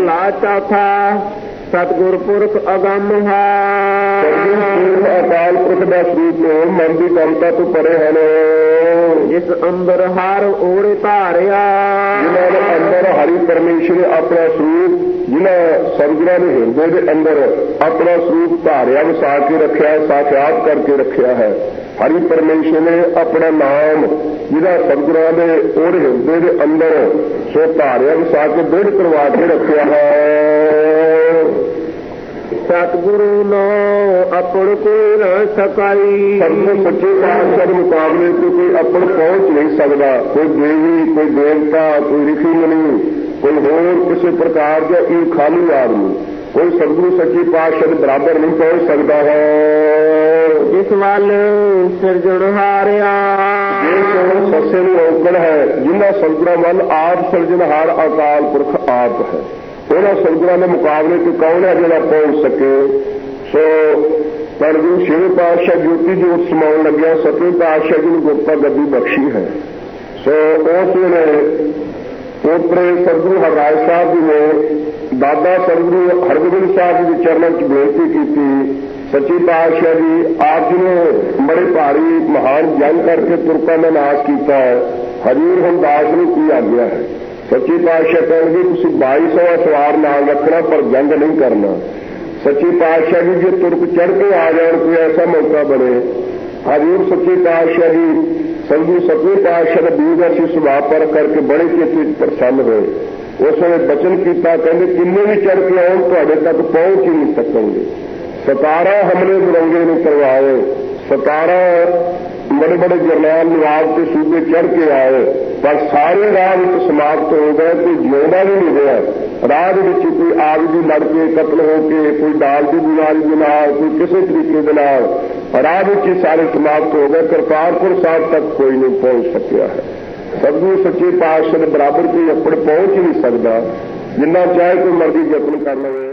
ਮਹੱਲਾ ਚੌਥਾ ਸਤਿਗੁਰ ਪੁਰਖ ਅਗੰਮ ਹੈ। ਸਤਿਗੁਰੂ ਅਕਾਲ ਪੁਰਖ ਦਾ ਸਰੂਪ ਮਨ ਦੀ ਮਮਤਾ ਤੋਂ ਪਰੇ ਹਨ ਜਿਸ ਅੰਦਰ ਹਰ ਓੜੇ ਧਾਰਿਆ। ਜਿਨ੍ਹਾਂ ਦੇ ਅੰਦਰ ਹਰੀ ਪਰਮੇਸ਼ਰ ਆਪਣਾ ਸਰੂਪ ਜਿਨ੍ਹਾਂ ਸਤਿਗੁਰਾਂ ਦੇ ਹਿਰਦੇ ਦੇ ਅੰਦਰ ਆਪਣਾ ਸਰੂਪ ਧਾਰਿਆ ਵਸਾ ਕੇ ਰੱਖਿਆ ਹੈ ਸਾਖਿਆਤ ਕਰਕੇ ਰੱਖਿਆ ਹੈ। ਹਰੀ ਪਰਮੇਸ਼ਰ ਨੇ ਆਪਣਾ ਨਾਮ ਜਿਹਦਾ ਸਤਿਗੁਰਾਂ ਦੇ ਔਰ ਹਿਰਦੇ ਦੇ ਅੰਦਰ ਸੋ ਧਾਰਿਆ ਵਸਾ ਕੇ ਦ੍ਰਿੜ ਕਰਵਾ ਕੇ ਰੱਖਿਆ ਹੈ। ਸਤਿਗੁਰੂ ਨੋ ਆਪਣ ਕੋਈ ਨਾ ਸਕਾਈ। ਸਭ ਸੱਚੇ ਪਾਤਸ਼ਾਹ ਦੇ ਮੁਕਾਬਲੇ ਤੇ ਕੋਈ ਆਪਣ ਪਹੁੰਚ ਨਹੀਂ ਸਕਦਾ। ਕੋਈ ਦੇਵੀ ਕੋਈ ਦੇਵਤਾ ਕੋਈ ਰਿਸ਼ੀ ਕੋਈ ਹੋਰ ਕਿਸੇ ਪ੍ਰਕਾਰ ਦਾ ਇਹ ਖਾਲੀ ਆਦਮੀ ਕੋਈ ਸਤਿਗੁਰੂ ਸੱਚੇ ਪਾਤਸ਼ਾਹ ਦੇ ਬਰਾਬਰ ਨਹੀਂ ਪਹੁੰਚ ਸਕਦਾ ਹੈ। ਜਿਸ ਵੱਲ ਸਿਰਜਣ ਹਾਰਿਆ। ਜਿਸ ਸੱਸੇ ਨੂੰ ਔਕੜ ਹੈ ਜਿਨ੍ਹਾਂ ਸਤਿਗੁਰਾਂ ਵੱਲ ਆਪ ਸਿਰਜਣਹਾਰ ਅਕਾਲ ਪੁਰਖ ਆਪ ਹੈ ਉਹਨਾਂ ਸਤਿਗੁਰਾਂ ਦੇ ਮੁਕਾਬਲੇ ਤੇ ਕੌਣ ਹੈ ਜਿਹੜਾ ਪਹੁੰਚ ਸਕੇ? ਸੋ ਪਰਗੂ ਛੇਵੇਂ ਪਾਤਸ਼ਾਹ ਜੋਤੀ ਜੋਤ ਸਮਾਉਣ ਲੱਗਿਆ ਸਤਵੇਂ ਪਾਤਸ਼ਾਹ ਜੀ ਨੂੰ ਗੁਰਤਾ ਗੱਦੀ ਬਖਸ਼ੀ ਹੈ। ਸੋ ਉਸ ਵੇਲੇ ਪੋਤਰੇ ਸਤਿਗੁਰੂ ਹਰਰਾਜ ਸਾਹਿਬ ਜੀ ਨੇ ਦਾਦਾ ਸਤਿਗੁਰੂ ਹਰਗੋਬਿੰਦ ਸਾਹਿਬ ਜੀ ਦੇ ਚਰਨਾਂ 'ਚ ਬੇਨਤੀ ਕੀਤੀ। ਸੱਚੀ ਪਾਤਸ਼ਾਹ ਜੀ, ਆਪ ਜੀ ਨੇ ਬੜੇ ਭਾਰੀ, ਮਹਾਨ ਜੰਗ ਕਰਕੇ ਤੁਰਕਾਂ ਦਾ ਨਾਸ਼ ਕੀਤਾ ਹੈ। ਹਜੂਰ ਹੁਣ ਨੂੰ ਕੀ ਆਗਿਆ ਹੈ? ਸੱਚੀ ਪਾਤਸ਼ਾਹ ਕਹਿਣਗੇ ਤੁਸੀਂ 2200 ਸਵਾਰ ਨਾਲ ਰੱਖਣਾ, ਪਰ ਜੰਗ ਨਹੀਂ ਕਰਨਾ। ਸੱਚੀ ਪਾਤਸ਼ਾਹ ਜੀ, ਜੇ ਤੁਰਕ ਚੜ ਕੇ ਆ ਜਾਣ, ਕੋਈ ਐਸਾ ਮੌਕਾ ਬਣੇ। ਹਜੂਰ ਸੱਚੀ ਪਾਤਸ਼ਾਹ ਜੀ ਸੰਗੂ ਸਤਵੇਂ ਪਾਤਸ਼ਾਹ ਦਾ ਬੀਜ ਅਸੀਂ ਸੁਭਾਅ ਪਰ ਕਰਕੇ ਬੜੇ ਚੇਤੇ ਪ੍ਰਸੰਨ ਹੋਏ ਉਸ ਵੇਲੇ ਬਚਨ ਕੀਤਾ ਕਹਿੰਦੇ ਕਿੰਨੇ ਵੀ ਚੜ ਕੇ ਆਉਣ ਤੁਹਾਡੇ ਤੱਕ ਪਹੁੰਚ ਹੀ ਨਹੀਂ ਸਕਣਗੇ 17 ਹਮਲੇ ਬਰੰਗੇ ਨੇ ਕਰਵਾਏ 17 ਬੜੇ ਬੜੇ ਜਰਨੈਲ ਨਵਾਬ ਤੇ ਸੂਬੇ ਚੜ ਕੇ ਆਏ, ਪਰ ਸਾਰੇ ਰਾਹ ਵਿੱਚ ਸਮਾਪਤ ਹੋ ਗਏ ਕੋਈ ਜਿਉਂਦਾ ਵੀ ਨਹੀਂ ਹੋਇਆ ਰਾਹ ਦੇ ਵਿੱਚ ਕੋਈ ਆਗ ਦੀ ਲੜ ਕੇ ਕਤਲ ਹੋ ਕੇ, ਕੋਈ ਦਾਲ ਦੀ ਬਿਮਾਰੀ ਦੇ ਨਾਲ, ਕੋਈ ਕਿਸੇ ਤਰੀਕੇ ਦੇ ਨਾਲ, ਰਾਹ ਵਿੱਚ ਹੀ ਸਾਰੇ ਸਮਾਪਤ ਹੋ ਗਏ। ਕਰਤਾਰਪੁਰ ਸਾਹਿਬ ਤੱਕ ਕੋਈ ਨਹੀਂ ਪਹੁੰਚ ਸਕਿਆ ਹੈ। ਸਤਿਗੁਰੂ ਸੱਚੇ ਪਾਤਸ਼ਾਹ ਦੇ ਬਰਾਬਰ ਕੋਈ ਅੱਪੜ ਪਹੁੰਚ ਨਹੀਂ ਸਕਦਾ। ਜਿੰਨਾ ਚਾਹੇ ਕੋਈ ਮਰਜ਼ੀ ਯਤਨ ਕਰ ਲਵੇ।